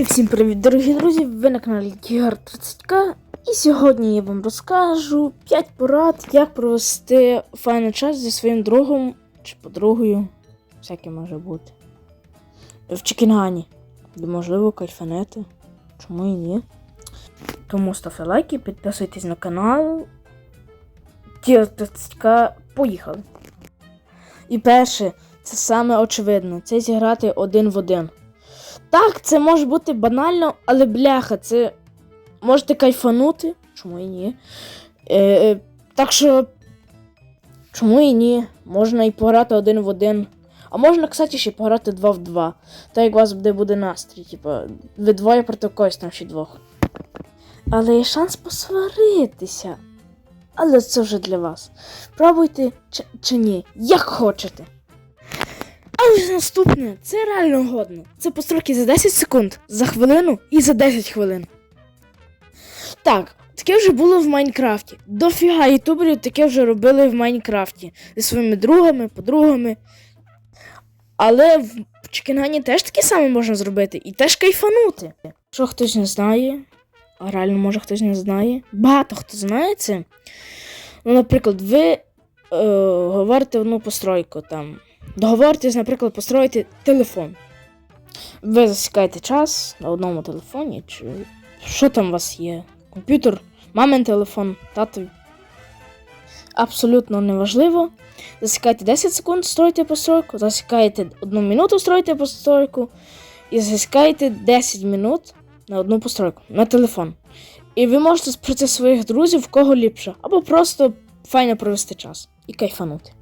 І всім привіт, дорогі друзі! Ви на каналі Гігар 30К. І сьогодні я вам розкажу 5 порад, як провести файний час зі своїм другом чи подругою. Всяке може бути. В Чекінгані, де можливо кайфанети. Чому і ні? Тому ставте лайки, підписуйтесь на канал. Гігар 30К, поїхали. І перше, це саме очевидно, це зіграти один в один. Так, це може бути банально, але бляха, це можете кайфанути. Чому і ні? Е, е, так що. Чому і ні? Можна і пограти один в один. А можна, кстати, ще пограти два в два. Так як у вас буде, буде настрій. Типа, ви двоє проти когось там ще двох. Але є шанс посваритися. Але це вже для вас. Пробуйте чи, чи ні, як хочете. А ось наступне, це реально годно. Це постройки за 10 секунд, за хвилину і за 10 хвилин. Так, таке вже було в Майнкрафті. Дофіга ютуберів таке вже робили в Майнкрафті зі своїми другами, подругами. Але в Чекінгані теж таке саме можна зробити і теж кайфанути. Що хтось не знає, а реально може хтось не знає. Багато хто знає це. Ну, наприклад, ви е, говорите одну постройку там. Договоритесь, наприклад, построїти телефон. Ви засікаєте час на одному телефоні, чи що там у вас є? Комп'ютер, мамин телефон, татові. Абсолютно неважливо. Засікаєте 10 секунд, строїте постройку, засікаєте 1 минуту, строїте постройку, і засікаєте 10 минут на одну постройку на телефон. І ви можете спросити своїх друзів, в кого ліпше, або просто файно провести час і кайфанути.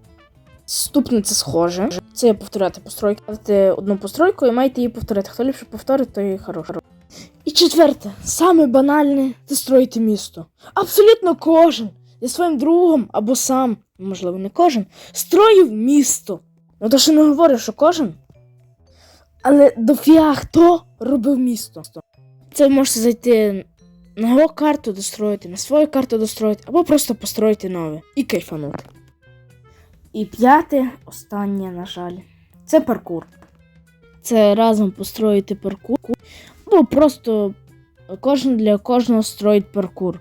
Наступне це схоже. Це повторяти постройки. Ставите одну постройку і маєте її повторити. Хто ліпше повторить, то і хороше. І четверте, саме банальне це строїти місто. Абсолютно кожен зі своїм другом або сам, можливо, не кожен, строїв місто. Ну то що не говорю, що кожен. Але дофіга хто робив місто. Це ви можете зайти на його карту достроїти, на свою карту достроїти, або просто построїти нове і кайфанути. І п'яте, останнє, на жаль, це паркур. Це разом построїти паркур, або просто кожен для кожного строїть паркур.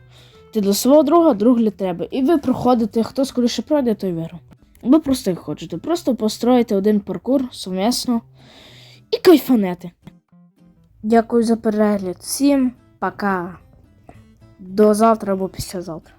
Ти для свого друга, друг для тебе. І ви проходите, хто скоріше пройде, той виграв. Ви просто хочете. Просто построїти один паркур сумісно і кайфанете. Дякую за перегляд. Всім пока. До завтра або післязавтра.